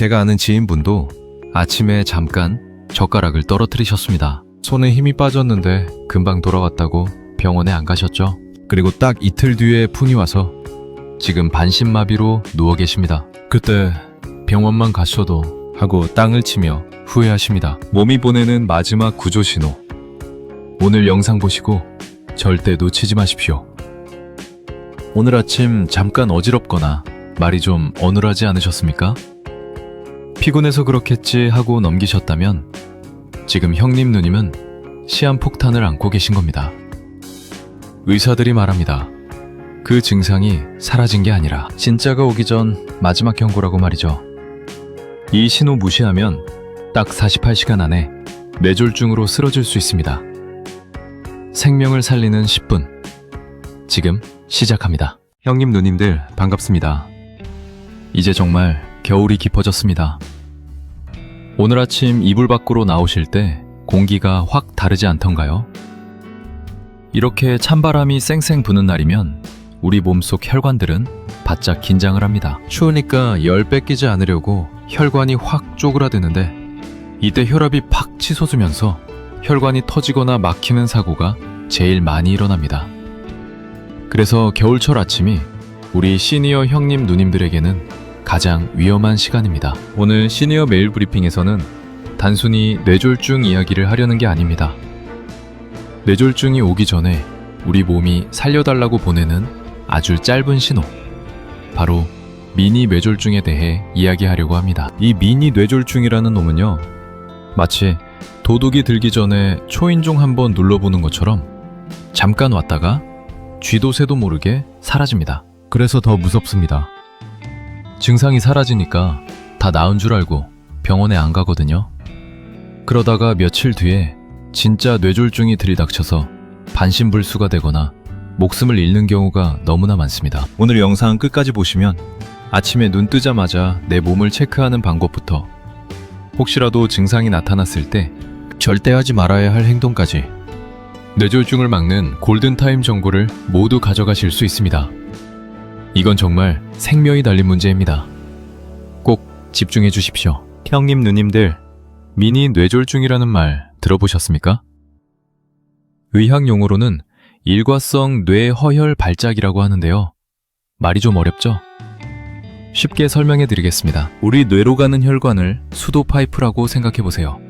제가 아는 지인분도 아침에 잠깐 젓가락을 떨어뜨리셨습니다. 손에 힘이 빠졌는데 금방 돌아왔다고 병원에 안 가셨죠? 그리고 딱 이틀 뒤에 푼이 와서 지금 반신마비로 누워 계십니다. 그때 병원만 갔어도 하고 땅을 치며 후회하십니다. 몸이 보내는 마지막 구조 신호. 오늘 영상 보시고 절대 놓치지 마십시오. 오늘 아침 잠깐 어지럽거나 말이 좀 어눌하지 않으셨습니까? 피곤해서 그렇겠지 하고 넘기셨다면 지금 형님 누님은 시한폭탄을 안고 계신 겁니다. 의사들이 말합니다. 그 증상이 사라진 게 아니라 진짜가 오기 전 마지막 경고라고 말이죠. 이 신호 무시하면 딱 48시간 안에 뇌졸중으로 쓰러질 수 있습니다. 생명을 살리는 10분. 지금 시작합니다. 형님 누님들 반갑습니다. 이제 정말 겨울이 깊어졌습니다. 오늘 아침 이불 밖으로 나오실 때 공기가 확 다르지 않던가요? 이렇게 찬바람이 쌩쌩 부는 날이면 우리 몸속 혈관들은 바짝 긴장을 합니다. 추우니까 열 뺏기지 않으려고 혈관이 확 쪼그라드는데 이때 혈압이 팍 치솟으면서 혈관이 터지거나 막히는 사고가 제일 많이 일어납니다. 그래서 겨울철 아침이 우리 시니어 형님 누님들에게는 가장 위험한 시간입니다. 오늘 시니어 메일 브리핑에서는 단순히 뇌졸중 이야기를 하려는 게 아닙니다. 뇌졸중이 오기 전에 우리 몸이 살려달라고 보내는 아주 짧은 신호. 바로 미니 뇌졸중에 대해 이야기하려고 합니다. 이 미니 뇌졸중이라는 놈은요, 마치 도둑이 들기 전에 초인종 한번 눌러보는 것처럼 잠깐 왔다가 쥐도 새도 모르게 사라집니다. 그래서 더 무섭습니다. 증상이 사라지니까 다 나은 줄 알고 병원에 안 가거든요. 그러다가 며칠 뒤에 진짜 뇌졸중이 들이닥쳐서 반신불수가 되거나 목숨을 잃는 경우가 너무나 많습니다. 오늘 영상 끝까지 보시면 아침에 눈 뜨자마자 내 몸을 체크하는 방법부터 혹시라도 증상이 나타났을 때 절대 하지 말아야 할 행동까지 뇌졸중을 막는 골든타임 정보를 모두 가져가실 수 있습니다. 이건 정말 생명이 달린 문제입니다. 꼭 집중해 주십시오. 형님, 누님들, 미니 뇌졸중이라는 말 들어보셨습니까? 의학 용어로는 일과성 뇌허혈 발작이라고 하는데요. 말이 좀 어렵죠? 쉽게 설명해 드리겠습니다. 우리 뇌로 가는 혈관을 수도 파이프라고 생각해 보세요.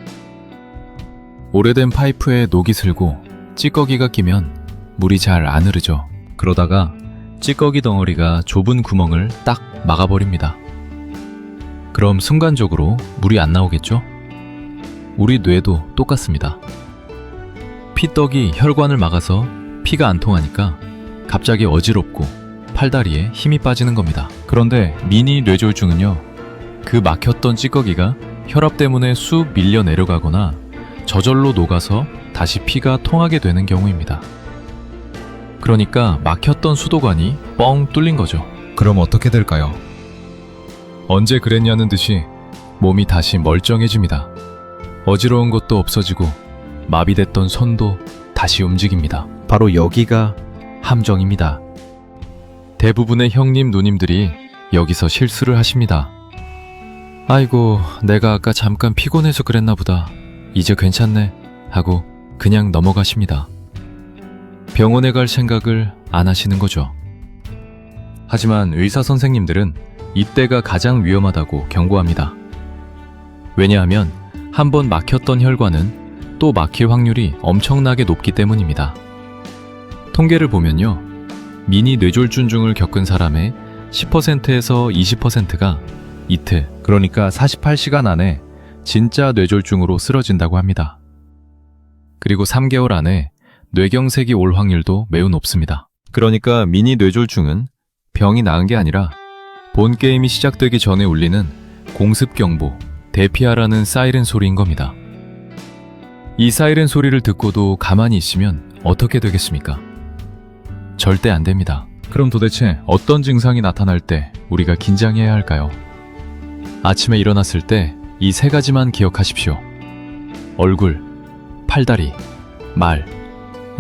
오래된 파이프에 녹이 슬고 찌꺼기가 끼면 물이 잘 안 흐르죠. 그러다가 찌꺼기 덩어리가 좁은 구멍을 딱 막아버립니다. 그럼 순간적으로 물이 안 나오겠죠? 우리 뇌도 똑같습니다. 피떡이 혈관을 막아서 피가 안 통하니까 갑자기 어지럽고 팔다리에 힘이 빠지는 겁니다. 그런데 미니 뇌졸중은요, 그 막혔던 찌꺼기가 혈압 때문에 쑥 밀려 내려가거나 저절로 녹아서 다시 피가 통하게 되는 경우입니다. 그러니까 막혔던 수도관이 뻥 뚫린 거죠. 그럼 어떻게 될까요? 언제 그랬냐는 듯이 몸이 다시 멀쩡해집니다. 어지러운 것도 없어지고 마비됐던 손도 다시 움직입니다. 바로 여기가 함정입니다. 대부분의 형님 누님들이 여기서 실수를 하십니다. 아이고, 내가 아까 잠깐 피곤해서 그랬나 보다. 이제 괜찮네. 하고 그냥 넘어가십니다. 병원에 갈 생각을 안 하시는 거죠. 하지만 의사 선생님들은 이때가 가장 위험하다고 경고합니다. 왜냐하면 한 번 막혔던 혈관은 또 막힐 확률이 엄청나게 높기 때문입니다. 통계를 보면요. 미니 뇌졸중증을 겪은 사람의 10%에서 20%가 이틀, 그러니까 48시간 안에 진짜 뇌졸중으로 쓰러진다고 합니다. 그리고 3개월 안에 뇌경색이 올 확률도 매우 높습니다. 그러니까 미니 뇌졸중은 병이 나은 게 아니라 본 게임이 시작되기 전에 울리는 공습 경보, 대피하라는 사이렌 소리인 겁니다. 이 사이렌 소리를 듣고도 가만히 있으면 어떻게 되겠습니까? 절대 안 됩니다. 그럼 도대체 어떤 증상이 나타날 때 우리가 긴장해야 할까요? 아침에 일어났을 때 이 세 가지만 기억하십시오. 얼굴, 팔다리, 말.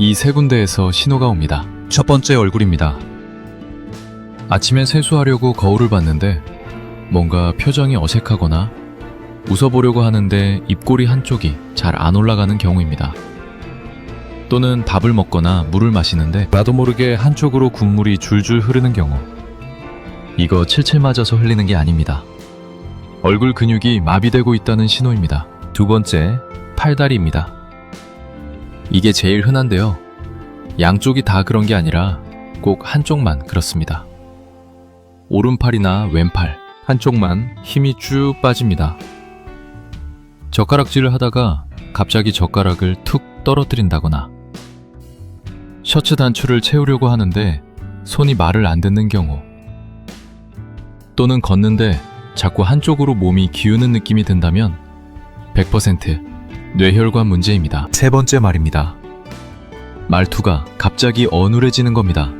이 세 군데에서 신호가 옵니다. 첫 번째 얼굴입니다. 아침에 세수하려고 거울을 봤는데 뭔가 표정이 어색하거나 웃어보려고 하는데 입꼬리 한쪽이 잘 안 올라가는 경우입니다. 또는 밥을 먹거나 물을 마시는데 나도 모르게 한쪽으로 국물이 줄줄 흐르는 경우. 이거 칠칠 맞아서 흘리는 게 아닙니다. 얼굴 근육이 마비되고 있다는 신호입니다. 두 번째, 팔다리입니다. 이게 제일 흔한데요. 양쪽이 다 그런 게 아니라 꼭 한쪽만 그렇습니다. 오른팔이나 왼팔 한쪽만 힘이 쭉 빠집니다. 젓가락질을 하다가 갑자기 젓가락을 툭 떨어뜨린다거나 셔츠 단추를 채우려고 하는데 손이 말을 안 듣는 경우 또는 걷는데 자꾸 한쪽으로 몸이 기우는 느낌이 든다면 100% 뇌혈관 문제입니다. 세 번째 말입니다. 말투가 갑자기 어눌해지는 겁니다.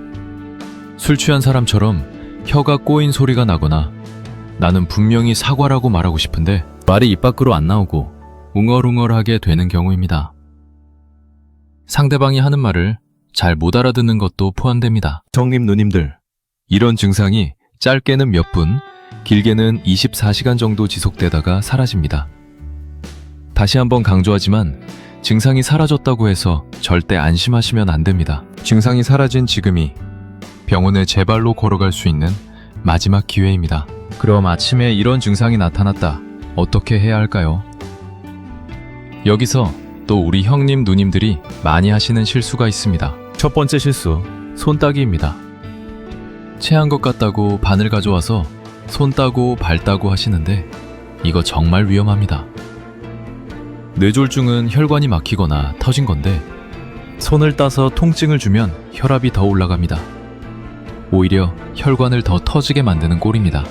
술 취한 사람처럼 혀가 꼬인 소리가 나거나 나는 분명히 사과라고 말하고 싶은데 말이 입 밖으로 안 나오고 웅얼웅얼하게 되는 경우입니다. 상대방이 하는 말을 잘 못 알아듣는 것도 포함됩니다. 정님 누님들, 이런 증상이 짧게는 몇 분, 길게는 24시간 정도 지속되다가 사라집니다. 다시 한번 강조하지만 증상이 사라졌다고 해서 절대 안심하시면 안 됩니다. 증상이 사라진 지금이 병원에 제 발로 걸어갈 수 있는 마지막 기회입니다. 그럼 아침에 이런 증상이 나타났다. 어떻게 해야 할까요? 여기서 또 우리 형님 누님들이 많이 하시는 실수가 있습니다. 첫 번째 실수, 손 따기입니다. 체한 것 같다고 바늘 가져와서 손 따고 발 따고 하시는데 이거 정말 위험합니다. 뇌졸중은 혈관이 막히거나 터진 건데 손을 따서 통증을 주면 혈압이 더 올라갑니다. 오히려 혈관을 더 터지게 만드는 꼴입니다.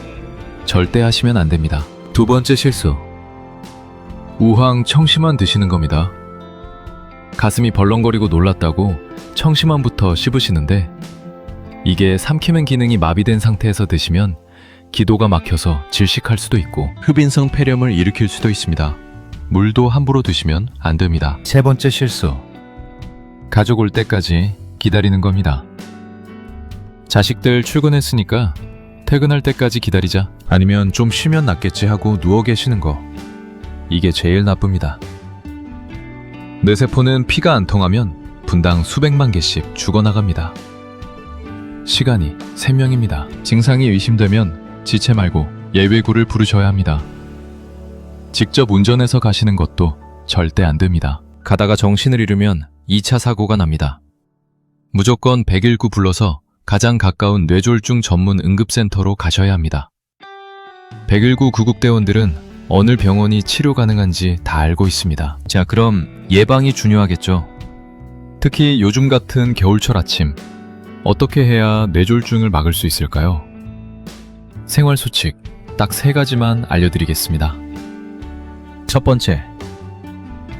절대 하시면 안 됩니다. 두 번째 실수. 우황 청심환 드시는 겁니다. 가슴이 벌렁거리고 놀랐다고 청심환부터 씹으시는데 이게 삼키는 기능이 마비된 상태에서 드시면 기도가 막혀서 질식할 수도 있고 흡인성 폐렴을 일으킬 수도 있습니다. 물도 함부로 드시면 안 됩니다. 세 번째 실수. 가족 올 때까지 기다리는 겁니다. 자식들 출근했으니까 퇴근할 때까지 기다리자. 아니면 좀 쉬면 낫겠지 하고 누워 계시는 거. 이게 제일 나쁩니다. 뇌세포는 피가 안 통하면 분당 수백만 개씩 죽어나갑니다. 시간이 생명입니다. 증상이 의심되면 지체 말고 예외구를 부르셔야 합니다. 직접 운전해서 가시는 것도 절대 안 됩니다. 가다가 정신을 잃으면 2차 사고가 납니다. 무조건 119 불러서 가장 가까운 뇌졸중 전문 응급센터로 가셔야 합니다. 119 구급대원들은 어느 병원이 치료 가능한지 다 알고 있습니다. 자, 그럼 예방이 중요하겠죠. 특히 요즘 같은 겨울철 아침, 어떻게 해야 뇌졸중을 막을 수 있을까요? 생활 수칙 딱 세 가지만 알려드리겠습니다. 첫 번째,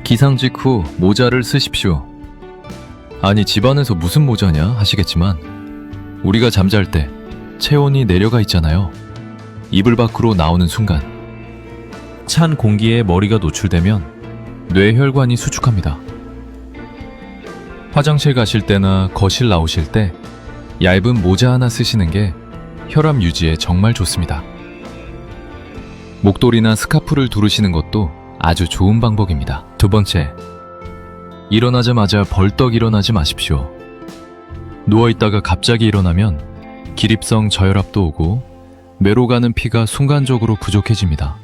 기상 직후 모자를 쓰십시오. 아니, 집안에서 무슨 모자냐 하시겠지만, 우리가 잠잘 때 체온이 내려가 있잖아요. 이불 밖으로 나오는 순간, 찬 공기에 머리가 노출되면 뇌혈관이 수축합니다. 화장실 가실 때나 거실 나오실 때 얇은 모자 하나 쓰시는 게 혈압 유지에 정말 좋습니다. 목도리나 스카프를 두르시는 것도 아주 좋은 방법입니다. 두 번째, 일어나자마자 벌떡 일어나지 마십시오. 누워있다가 갑자기 일어나면 기립성 저혈압도 오고 뇌로 가는 피가 순간적으로 부족해집니다.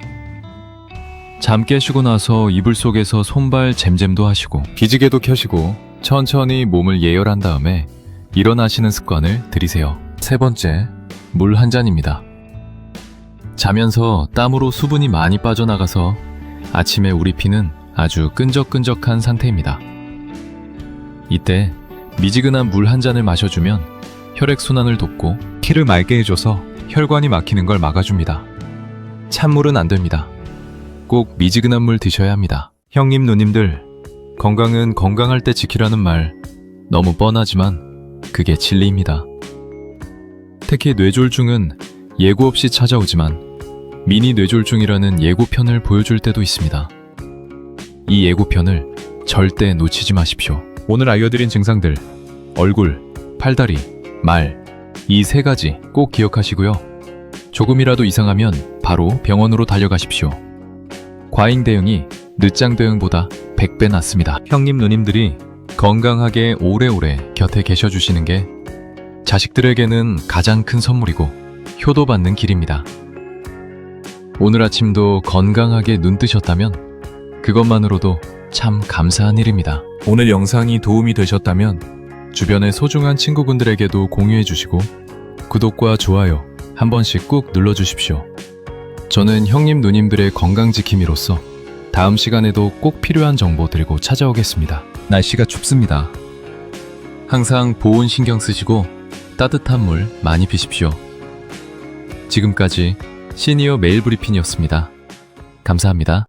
잠 깨시고 나서 이불 속에서 손발 잼잼도 하시고 기지개도 켜시고 천천히 몸을 예열한 다음에 일어나시는 습관을 들이세요. 세 번째, 물 한 잔입니다. 자면서 땀으로 수분이 많이 빠져나가서 아침에 우리 피는 아주 끈적끈적한 상태입니다. 이때 미지근한 물 한 잔을 마셔주면 혈액순환을 돕고 피를 맑게 해줘서 혈관이 막히는 걸 막아줍니다. 찬물은 안 됩니다. 꼭 미지근한 물 드셔야 합니다. 형님, 누님들, 건강은 건강할 때 지키라는 말 너무 뻔하지만 그게 진리입니다. 특히 뇌졸중은 예고 없이 찾아오지만 미니 뇌졸중이라는 예고편을 보여줄 때도 있습니다. 이 예고편을 절대 놓치지 마십시오. 오늘 알려드린 증상들, 얼굴, 팔다리, 말, 이 세 가지 꼭 기억하시고요. 조금이라도 이상하면 바로 병원으로 달려가십시오. 과잉 대응이 늦장 대응보다 100배 낫습니다. 형님 누님들이 건강하게 오래오래 곁에 계셔 주시는 게 자식들에게는 가장 큰 선물이고 효도받는 길입니다. 오늘 아침도 건강하게 눈 뜨셨다면 그것만으로도 참 감사한 일입니다. 오늘 영상이 도움이 되셨다면 주변의 소중한 친구분들에게도 공유해 주시고 구독과 좋아요 한 번씩 꾹 눌러 주십시오. 저는 형님 누님들의 건강 지킴이로서 다음 시간에도 꼭 필요한 정보 들고 찾아오겠습니다. 날씨가 춥습니다. 항상 보온 신경 쓰시고 따뜻한 물 많이 비십시오. 지금까지 시니어 메일 브리핑이었습니다. 감사합니다.